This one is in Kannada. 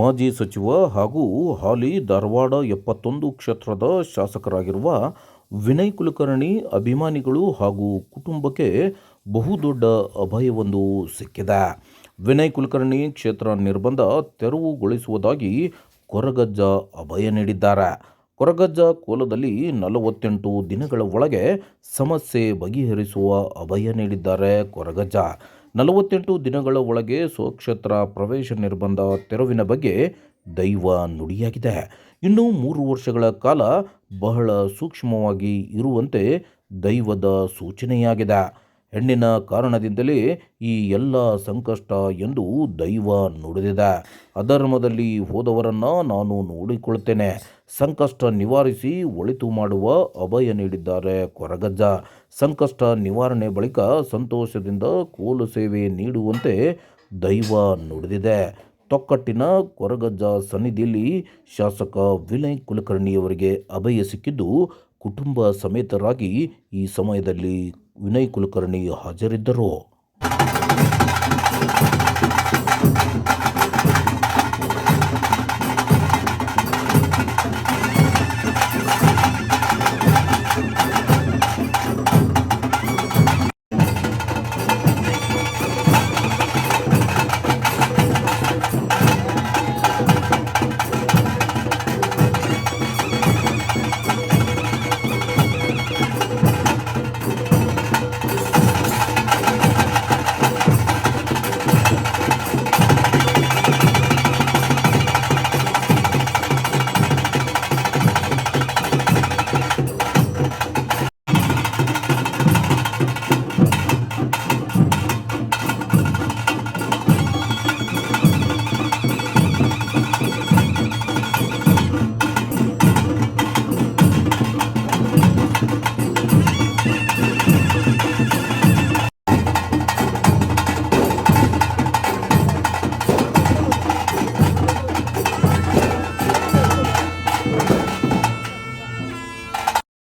ಮಾಜಿ ಸಚಿವ ಹಾಗೂ ಹಾಲಿ ಧಾರವಾಡ ಎಪ್ಪತ್ತೊಂದು ಕ್ಷೇತ್ರದ ಶಾಸಕರಾಗಿರುವ ವಿನಯ್ ಕುಲಕರ್ಣಿ ಅಭಿಮಾನಿಗಳು ಹಾಗೂ ಕುಟುಂಬಕ್ಕೆ ಬಹುದೊಡ್ಡ ಅಭಯವೊಂದು ಸಿಕ್ಕಿದೆ. ವಿನಯ್ ಕುಲಕರ್ಣಿ ಕ್ಷೇತ್ರ ನಿರ್ಬಂಧ ತೆರವುಗೊಳಿಸುವುದಾಗಿ ಕೊರಗಜ್ಜ ಅಭಯ ನೀಡಿದ್ದಾರೆ. ಕೊರಗಜ್ಜ ಕೋಲದಲ್ಲಿ ನಲವತ್ತೆಂಟು ದಿನಗಳ ಒಳಗೆ ಸಮಸ್ಯೆ ಬಗೆಹರಿಸುವ ಅಭಯ ನೀಡಿದ್ದಾರೆ ಕೊರಗಜ್ಜ. ನಲವತ್ತೆಂಟು ದಿನಗಳ ಒಳಗೆ ಸ್ವಕ್ಷೇತ್ರ ಪ್ರವೇಶ ನಿರ್ಬಂಧ ತೆರವಿನ ಬಗ್ಗೆ ದೈವ ನುಡಿಯಾಗಿದೆ. ಇನ್ನು ಮೂರು ವರ್ಷಗಳ ಕಾಲ ಬಹಳ ಸೂಕ್ಷ್ಮವಾಗಿ ಇರುವಂತೆ ದೈವದ ಸೂಚನೆಯಾಗಿದೆ. ಹೆಣ್ಣಿನ ಕಾರಣದಿಂದಲೇ ಈ ಎಲ್ಲ ಸಂಕಷ್ಟ ಎಂದು ದೈವ ನುಡಿದಿದೆ. ಅಧರ್ಮದಲ್ಲಿ ಹೋದವರನ್ನು ನಾನು ನೋಡಿಕೊಳ್ತೇನೆ. ಸಂಕಷ್ಟ ನಿವಾರಿಸಿ ಒಳಿತು ಮಾಡುವ ಅಭಯ ನೀಡಿದ್ದಾರೆ ಕೊರಗಜ್ಜ. ಸಂಕಷ್ಟ ನಿವಾರಣೆ ಬಳಿಕ ಸಂತೋಷದಿಂದ ಕೋಲು ಸೇವೆ ನೀಡುವಂತೆ ದೈವ ನುಡಿದಿದೆ. ತೊಕ್ಕಟ್ಟಿನ ಕೊರಗಜ್ಜ ಸನ್ನಿಧಿಯಲ್ಲಿ ಶಾಸಕ ವಿನಯ್ ಕುಲಕರ್ಣಿಯವರಿಗೆ ಅಭಯ ಸಿಕ್ಕಿದ್ದು ಕುಟುಂಬ ಸಮೇತರಾಗಿ ಈ ಸಮಯದಲ್ಲಿ ವಿನಯ್ ಕುಲಕರ್ಣಿ ಹಾಜರಿದ್ದರು.